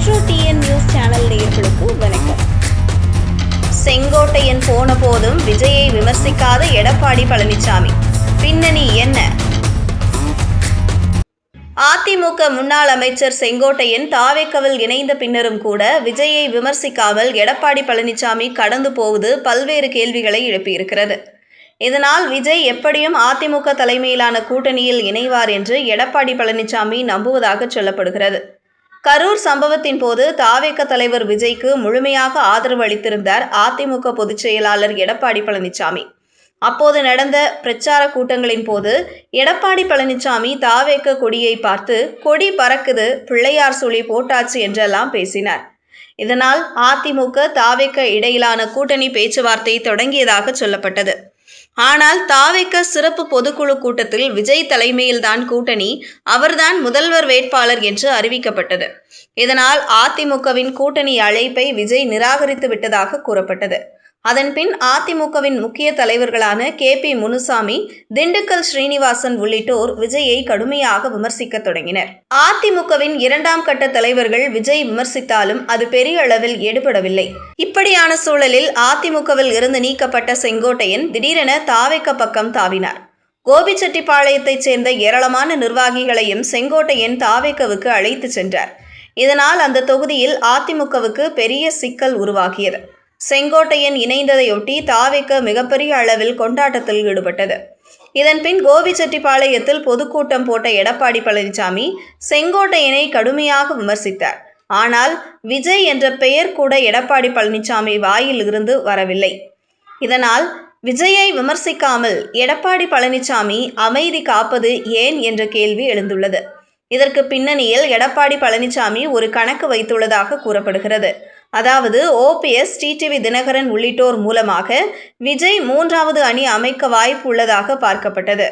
Metro TN news channel நேயர்களுக்கு வணக்கம். செங்கோட்டையன் போன போதும் விஜயை விமர்சிக்காத எடப்பாடி பழனிசாமி பின்னணி என்ன? அதிமுக முன்னாள் அமைச்சர் செங்கோட்டையன் தாவேக்கவில் இணைந்த பின்னரும் கூட விஜயை விமர்சிக்காமல் எடப்பாடி பழனிசாமி கடந்து போவது பல்வேறு கேள்விகளை எழுப்பியிருக்கிறது. இதனால் விஜய் எப்படியும் அதிமுக தலைமையிலான கூட்டணியில் இணைவார் என்று எடப்பாடி பழனிசாமி நம்புவதாக சொல்லப்படுகிறது. கரூர் சம்பவத்தின் போது தாவேக்க தலைவர் விஜய்க்கு முழுமையாக ஆதரவு அளித்திருந்தார் அதிமுக பொதுச் செயலாளர் எடப்பாடி பழனிசாமி அப்போது நடந்த பிரச்சார கூட்டங்களின் போது எடப்பாடி பழனிசாமி தாவேக்க கொடியை பார்த்து கொடி பறக்குது பிள்ளையார் சுழி போட்டாச்சு என்றெல்லாம் பேசினார். இதனால் அதிமுக தாவேக்க இடையிலான கூட்டணி பேச்சுவார்த்தை தொடங்கியதாக சொல்லப்பட்டது. ஆனால் தாவேக்க சிறப்பு பொதுக்குழு கூட்டத்தில் விஜய் தலைமையில்தான் கூட்டணி அவர்தான் முதல்வர் வேட்பாளர் என்று அறிவிக்கப்பட்டது. இதனால் அதிமுகவின் கூட்டணி அழைப்பை விஜய் நிராகரித்து விட்டதாக கூறப்பட்டது. அதன்பின் அதிமுகவின் முக்கிய தலைவர்களான கே பி முனுசாமி திண்டுக்கல் ஸ்ரீனிவாசன் உள்ளிட்டோர் விஜயை கடுமையாக விமர்சிக்க தொடங்கினர். அதிமுகவின் இரண்டாம் கட்ட தலைவர்கள் விஜய் விமர்சித்தாலும் அது பெரிய அளவில் எடுபடவில்லை. இப்படியான சூழலில் அதிமுகவில் இருந்து நீக்கப்பட்ட செங்கோட்டையன் திடீரென தாவைக்க பக்கம் தாவினார். கோபிச்செட்டிப்பாளையத்தைச் சேர்ந்த ஏராளமான நிர்வாகிகளையும் செங்கோட்டையன் தாவேக்கவுக்கு அழைத்து சென்றார். இதனால் அந்த தொகுதியில் அதிமுகவுக்கு பெரிய சிக்கல் உருவாகியது. செங்கோட்டையன் இணைந்ததையொட்டி தாவேக்க மிகப்பெரிய அளவில் கொண்டாட்டத்தில் ஈடுபட்டது. இதன்பின் கோபிச்செட்டிப்பாளையத்தில் பொதுக்கூட்டம் போட்ட எடப்பாடி பழனிசாமி செங்கோட்டையனை கடுமையாக விமர்சித்தார். ஆனால் விஜய் என்ற பெயர் கூட எடப்பாடி பழனிசாமி வாயில் இருந்து வரவில்லை. இதனால் விஜயை விமர்சிக்காமல் எடப்பாடி பழனிசாமி அமைதி காப்பது ஏன் என்ற கேள்வி எழுந்துள்ளது. இதற்கு பின்னணியில் எடப்பாடி பழனிசாமி ஒரு கணக்கு வைத்துள்ளதாக கூறப்படுகிறது. அதாவது ஓபிஎஸ் டிடிவி தினகரன் உள்ளிட்டோர் மூலமாக விஜய் மூன்றாவது அணி அமைக்க வாய்ப்பு உள்ளதாக பார்க்கப்பட்டது.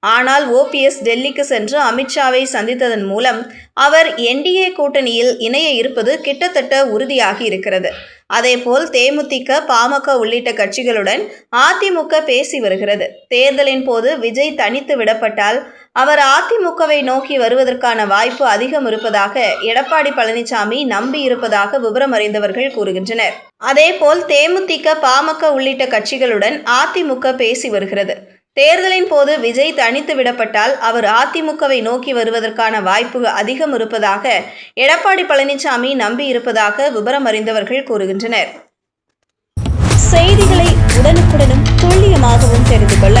ஆனால் ஓபிஎஸ் டெல்லிக்கு சென்று அமித்ஷாவை சந்தித்ததன் மூலம் அவர் என்டிஏ கூட்டணியில் இணைய இருப்பது கிட்டத்தட்ட உறுதியாகி இருக்கிறது. அதேபோல் தேமுதிக பாமக உள்ளிட்ட கட்சிகளுடன் அதிமுக பேசி வருகிறது. தேர்தலின் போது விஜய் தனித்து விடப்பட்டால் அவர் அதிமுகவை நோக்கி வருவதற்கான வாய்ப்பு அதிகம் இருப்பதாக எடப்பாடி பழனிசாமி நம்பி இருப்பதாக விவரம் அறிந்தவர்கள் கூறுகின்றனர். அதேபோல் தேமுதிக பாமக உள்ளிட்ட கட்சிகளுடன் அதிமுக பேசி வருகிறது. தேர்தலின் போது விஜய் தனித்து விடப்பட்டால் அவர் அதிமுகவை நோக்கி வருவதற்கான வாய்ப்பு அதிகம் இருப்பதாக எடப்பாடி பழனிசாமி நம்பி இருப்பதாக விவரம் அறிந்தவர்கள் கூறுகின்றனர். செய்திகளை உடனுக்குடனும் துல்லியமாகவும் தெரிந்து கொள்ள